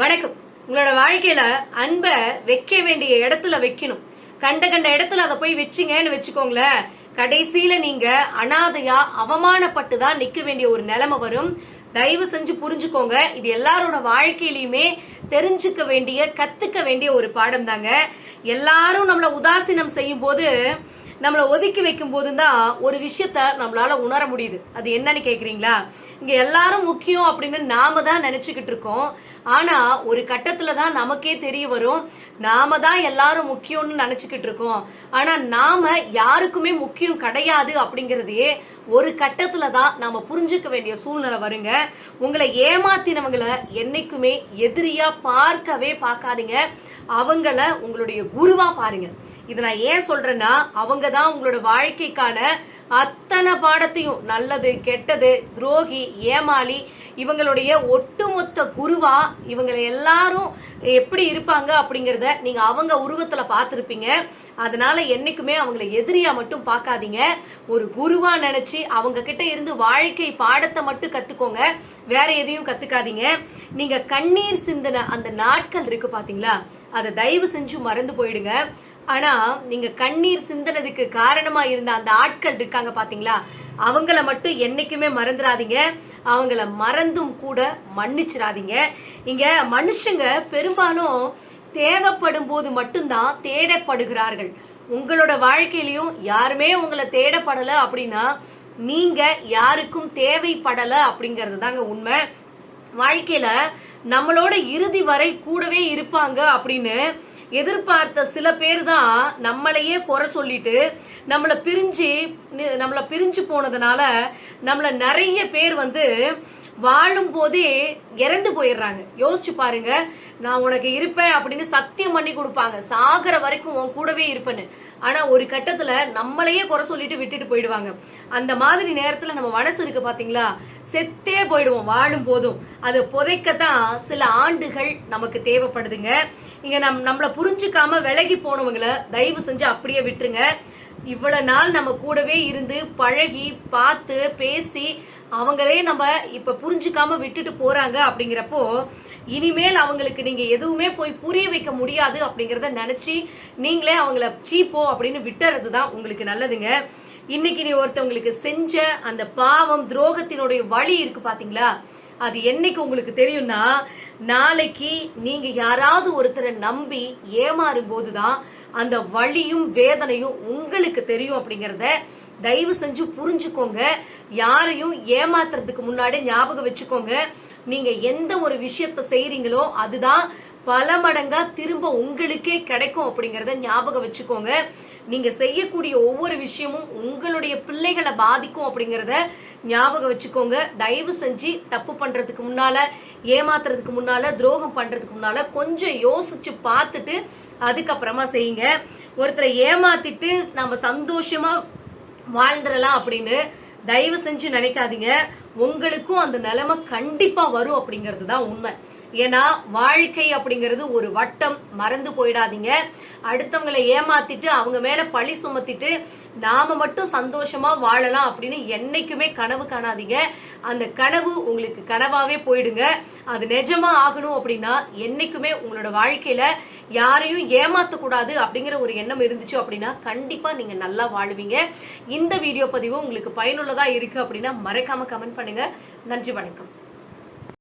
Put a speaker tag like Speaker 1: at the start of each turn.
Speaker 1: வணக்கம். உங்களோட வாழ்க்கையில அன்பை வைக்க வேண்டிய இடத்துல வைக்கணும். கண்ட கண்ட இடத்துல அதை போய் வச்சிங்கன்னு வச்சுக்கோங்களேன். கடைசியில நீங்க அனாதையா அவமானப்பட்டு தான் நிக்க வேண்டிய ஒரு நிலைமை வரும். தயவு செஞ்சு புரிஞ்சுக்கோங்க. இது எல்லாரோட வாழ்க்கையிலயுமே தெரிஞ்சுக்க வேண்டிய கத்துக்க வேண்டிய ஒரு பாடம் தாங்க எல்லாரும் நம்மள உதாசீனம் செய்யும் போது நம்மளை ஒதுக்கி வைக்கும் போது தான் ஒரு விஷயத்த நம்மளால உணர முடியுது. அது என்னன்னு கேக்குறீங்களா? இங்க எல்லாரும் முக்கியம் அப்படின்னு நாம தான் நினைச்சுக்கிட்டு இருக்கோம். ஆனா ஒரு கட்டத்துல தான் நமக்கே தெரிய வரும். நாம தான் எல்லாரும் முக்கியம்னு நினைச்சுக்கிட்டு இருக்கோம். ஆனா நாம யாருக்குமே முக்கியம் கிடையாது அப்படிங்கறதையே ஒரு கட்டத்துல தான் நாம புரிஞ்சுக்க வேண்டிய சூழ்நிலை வருங்க. உங்களை ஏமாத்தினவங்களை என்னைக்குமே எதிரியா பார்க்கவே பார்க்காதீங்க. அவங்கள உங்களுடைய குருவா பாருங்க. இதை நான் ஏன் சொல்றேன்னா அவங்க தான் உங்களோட வாழ்க்கைக்கான அத்தனை பாடத்தையும் நல்லது கெட்டது துரோகி ஏமாளி இவங்களுடைய ஒட்டுமொத்த குருவா இவங்க எல்லாரும் எப்படி இருப்பாங்க அப்படிங்கிறத நீங்க அவங்க உருவத்துல பார்த்துருப்பீங்க. அதனால என்னைக்குமே அவங்கள எதிரியா மட்டும் பார்க்காதீங்க. ஒரு குருவா நினைச்சு அவங்க கிட்ட இருந்து வாழ்க்கை பாடத்தை மட்டும் கத்துக்கோங்க. வேற எதையும் கத்துக்காதீங்க. நீங்க கண்ணீர் சிந்தின அந்த நாட்கள் இருக்கு பாத்தீங்களா? அதை தயவு செஞ்சு மறந்து போயிடுங்க. ஆனா நீங்க கண்ணீர் சிந்தனதுக்கு காரணமா இருந்த அந்த ஆட்கள் இருக்காங்க பாத்தீங்களா? அவங்கள மட்டும் என்னைக்குமே மறந்துடாதீங்க அவங்கள மறந்தும் கூட மன்னிச்சிடாதீங்க இங்க மனுஷங்க பெரும்பாலும் தேவைப்படும் போது மட்டும்தான் தேடப்படுகிறார்கள். உங்களோட வாழ்க்கையிலையும் யாருமே உங்களை தேடப்படல அப்படின்னா நீங்க யாருக்கும் தேவைப்படல அப்படிங்கறது தாங்க உண்மை. வாழ்க்கையில நம்மளோட இறுதி வரை கூடவே இருப்பாங்க அப்படின்னு எதிர்பார்த்த சில பேர் தான் நம்மளையே குறை சொல்லிட்டு நம்மளை பிரிஞ்சு நம்மளை பிரிஞ்சு போனதுனால நம்மளை நிறைய பேர் வந்து வாழும் போதே இறந்து போயிடுறாங்க. யோசிச்சு பாருங்க நான் உனக்கு இருப்பேன் அப்படின்னு சத்தியம் பண்ணி கொடுப்பாங்க. சாகிற வரைக்கும் உன் கூடவே இருப்பேன்னு. ஆனா ஒரு கட்டத்துல நம்மளையே குறை சொல்லிட்டு விட்டுட்டு போயிடுவாங்க. அந்த மாதிரி நேரத்துல நம்ம மனசு இருக்கு பாத்தீங்களா? செத்தே போயிடுவோம் வாழும் போதும் அது புதைக்கத்தான் சில ஆண்டுகள் நமக்கு தேவைப்படுதுங்க. இங்க நம் நம்மளை புரிஞ்சுக்காம விலகி போனவங்களை தயவு செஞ்சு அப்படியே விட்டுருங்க. இவ்வளவு நாள் நம்ம கூடவே இருந்து பழகி பார்த்து பேசி அவங்களே நம்ம இப்ப புரிஞ்சுக்காம விட்டுட்டு போறாங்க அப்படிங்கிறப்போ இனிமேல் அவங்களுக்கு நீங்க எதுவுமே போய் புரிய வைக்க முடியாது அப்படிங்கறத நினைச்சு நீங்களே அவங்கள சீப்போ அப்படின்னு விட்டுறது தான் உங்களுக்கு நல்லதுங்க. இன்னைக்கு நீ ஒருத்தவங்களுக்கு செஞ்ச அந்த பாவம் துரோகத்தினுடைய வழி இருக்கு பாத்தீங்களா? அது என்னைக்கு உங்களுக்கு தெரியும்னா நாளைக்கு நீங்க யாராவது ஒருத்தரை நம்பி ஏமாறும் போதுதான் அந்த வலியும் வேதனையும் உங்களுக்கு தெரியும் அப்படிங்கறத தயவு செஞ்சு புரிஞ்சுக்கோங்க. யாரையும் ஏமாத்துறதுக்கு முன்னாடி ஞாபகம் வச்சுக்கோங்க. நீங்க எந்த ஒரு விஷயத்த செய்யறீங்களோ அதுதான் பல மடங்கா திரும்ப உங்களுக்கே கிடைக்கும் அப்படிங்கறத ஞாபகம் வச்சுக்கோங்க. நீங்க செய்யக்கூடிய ஒவ்வொரு விஷயமும் உங்களுடைய பிள்ளைகளை பாதிக்கும் அப்படிங்கறத ஞாபகம் வச்சுக்கோங்க. தயவு செஞ்சு தப்பு பண்றதுக்கு முன்னால ஏமாத்துறதுக்கு முன்னால துரோகம் பண்றதுக்கு முன்னால கொஞ்சம் யோசிச்சு பார்த்துட்டு அதுக்கப்புறமா செய்யுங்க. ஒருத்தரை ஏமாத்திட்டு நம்ம சந்தோஷமா வாழ்ந்துடலாம் அப்படின்னு தயவு செஞ்சு நினைக்காதீங்க. உங்களுக்கும் அந்த நிலைமை கண்டிப்பா வரும் அப்படிங்கிறது தான் உண்மை. ஏன்னா வாழ்க்கை அப்படிங்கிறது ஒரு வட்டம் மறந்து போயிடாதீங்க. அடுத்தவங்களை ஏமாத்திட்டு அவங்க மேல பழி சுமத்திட்டு நாம மட்டும் சந்தோஷமா வாழலாம் அப்படின்னு என்னைக்குமே கனவு காணாதீங்க. அந்த கனவு உங்களுக்கு கனவாவே போயிடுங்க. அது நிஜமா ஆகணும் அப்படின்னா என்னைக்குமே உங்களோட வாழ்க்கையில யாரையும் ஏமாத்த கூடாது அப்படிங்கிற ஒரு எண்ணம் இருந்துச்சு அப்படின்னா கண்டிப்பா நீங்க நல்லா வாழுவீங்க. இந்த வீடியோ பதிவு உங்களுக்கு பயனுள்ளதா இருக்கு அப்படின்னா மறக்காம கமெண்ட் பண்ணுங்க. நன்றி வணக்கம்.